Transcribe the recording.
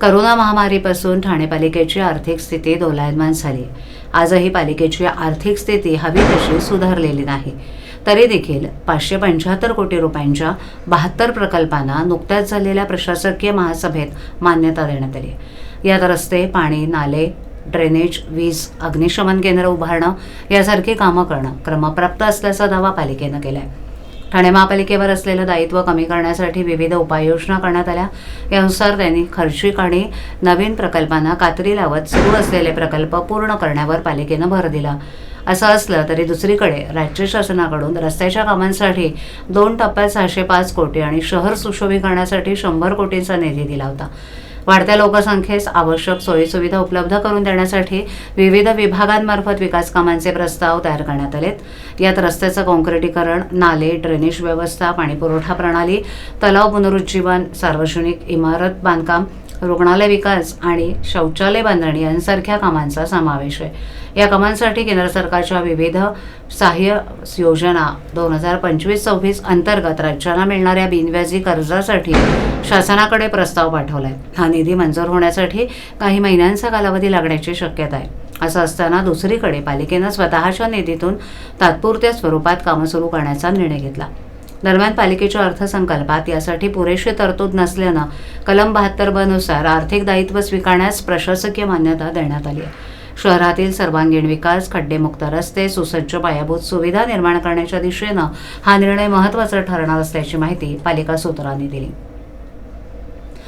Corona महामारीपासून Thane पालिकेची आर्थिक स्थिती दोलायमान झाली. आजही पालिकेची आर्थिक स्थिती हवी तशी सुधारलेली नाही. तरी देखील पाचशे पंच्याहत्तर कोटी रुपयांच्या बहात्तर प्रकल्पांना नुकत्याच झालेल्या प्रशासकीय महासभेत मान्यता देण्यात आली. यात रस्ते पाणी नाले ड्रेनेज वीज अग्निशमन केंद्र उभारणं यासारखी कामं करणं क्रमप्राप्त असल्याचा दावा पालिकेनं केला आहे ठाणे महापालिकेवर असलेलं दायित्व कमी करण्यासाठी विविध उपाययोजना करण्यात आल्या. यानुसार त्यांनी खर्चिक आणि नवीन प्रकल्पांना कात्री लावत सुरू असलेले प्रकल्प पूर्ण करण्यावर पालिकेनं भर दिला. असं असलं तरी दुसरीकडे राज्य शासनाकडून रस्त्याच्या कामांसाठी दोन टप्प्यात सहाशे पाच कोटी आणि शहर सुशोभीकरणासाठी शंभर कोटींचा निधी दिला होता. वाढत्या लोकसंख्येस आवश्यक सोयीसुविधा उपलब्ध करून देण्यासाठी विविध विभागांमार्फत विकास कामांचे प्रस्ताव तयार करण्यात आलेत. यात रस्त्याचं काँक्रिटीकरण नाले ड्रेनेज व्यवस्था पाणीपुरवठा प्रणाली तलाव पुनरुज्जीवन सार्वजनिक इमारत बांधकाम रुग्णालय विकास आणि शौचालय बांधणी यांसारख्या कामांचा समावेश आहे. या कामांसाठी केंद्र सरकारच्या विविध सहाय्य योजना दोन हजार पंचवीस सव्वीस अंतर्गत राज्यांना मिळणाऱ्या बिनव्याजी कर्जासाठी शासनाकडे प्रस्ताव पाठवला आहे हा निधी मंजूर होण्यासाठी काही महिन्यांचा कालावधी लागण्याची शक्यता आहे. असं असताना दुसरीकडे पालिकेनं स्वतःच्या निधीतून तात्पुरत्या स्वरूपात कामं सुरू करण्याचा निर्णय घेतला. दरम्यान पालिकेच्या अर्थसंकल्पात यासाठी पुरेशी तरतूद नसल्यानं कलम बहात्तर ब नुसार आर्थिक दायित्व स्वीकारण्यास प्रशासकीय मान्यता देण्यात आली आहे. शहरातील सर्वांगीण विकास खड्डेमुक्त रस्ते सुसज्ज पायाभूत सुविधा निर्माण करण्याच्या दिशेनं हा निर्णय महत्त्वाचा ठरणार असल्याची माहिती पालिका सूत्रांनी दिली.